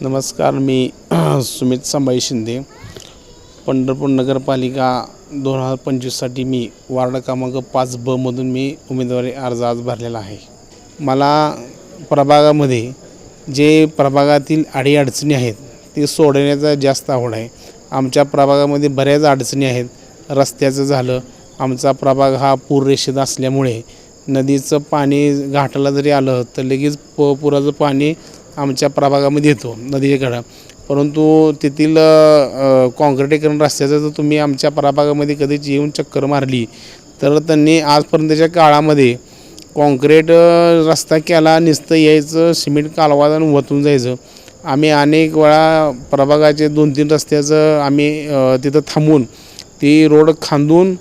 नमस्कार मी सुमित संभाई शिंदे. पंढरपूर नगरपालिका दोन हजार पंचवीससाठी मी वार्ड क्रमांक पाच बमधून मी उमेदवारी अर्ज आज भरलेला आहे. मला प्रभागामध्ये जे प्रभागातील अडीअडचणी आहेत ते सोडवण्याचा जास्त आवड आहे. आमच्या प्रभागामध्ये बऱ्याच अडचणी आहेत. रस्त्याचं झालं आमचा प्रभाग हा पूररेषेत असल्यामुळे नदीचं पाणी घाटाला जरी आलं तर लगेच प पुराचं पाणी आमच्या प्रभागामध्ये येतो नदीकडं. परंतु तेथील काँक्रिटीकरण रस्त्याचं जर तुम्ही आमच्या प्रभागामध्ये कधीच येऊन चक्कर मारली तर त्यांनी आजपर्यंतच्या काळामध्ये काँक्रीट रस्ता केला नुसतं यायचं सिमेंट कालवादान वतून जायचं. आम्ही अनेक वेळा प्रभागाचे दोन तीन रस्त्याचं आम्ही तिथं थांबून ती रोड खांदून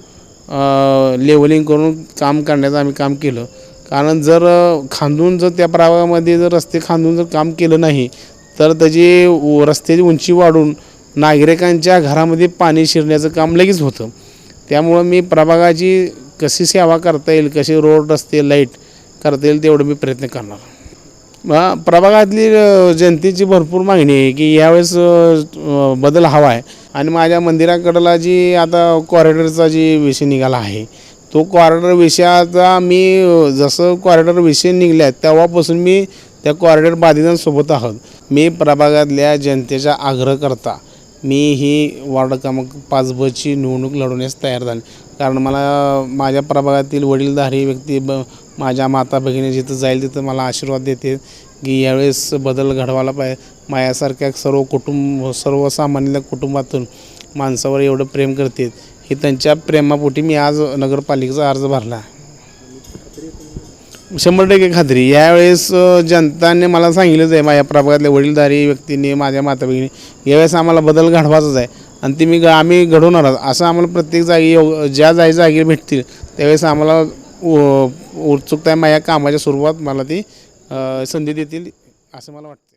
लेवलिंग करून काम करण्याचं आम्ही काम केलं. कारण जर खांदून जर त्या प्रभागामध्ये जर रस्ते खांदून जर काम केलं नाही तर त्याची रस्त्याची उंची वाढून नागरिकांच्या घरामध्ये पाणी शिरण्याचं काम लगेच होतं. त्यामुळं मी प्रभागाची कशी सेवा करता येईल कशी रोड रस्ते लाइट करता येईल तेवढं मी प्रयत्न करणार. मग प्रभागातली जनतेची भरपूर मागणी आहे की यावेळेस बदल हवा आहे. आणि माझ्या मंदिराकडला जी आता कॉरिडॉरचा जी विषय निघाला आहे तो कॉरिडॉर विषयाचा मी जसं कॉरिडॉर विषय निघल्या तेव्हापासून मी त्या कॉरिडॉर बाधितांसोबत आहोत. मी प्रभागातल्या जनतेचा आग्रह करता मी ही वॉर्ड क्रमांक पाच बची निवडणूक लढवण्यास तयार झाले. कारण मला माझ्या प्रभागातील वडीलधारी व्यक्ती ब माझ्या माता भगिनी जिथं जाईल तिथं मला आशीर्वाद देते की यावेळेस बदल घडवायला पाहिजे माझ्यासारख्या सर्व कुटुंब सर्वसामान्य कुटुंबातून माणसावर एवढं प्रेम करते हे त्यांच्या प्रेमापोटी मी आज नगरपालिकेचा अर्ज भरला. शंभर टक्के खात्री. यावेळेस जनताने मला सांगितलंच आहे माझ्या प्रभागातल्या वडीलधारी व्यक्तीने माझ्या माता भगिनी यावेळेस आम्हाला बदल घडवायचाच आहे. आणि ते मी ग आम्ही घडवणार आहोत. असं आम्हाला प्रत्येक जागी योग ज्या जागी जागी भेटतील त्यावेळेस आम्हाला उत्सुकता आहे माझ्या कामाच्या स्वरूपात मला ती संधी देतील असं मला वाटतं.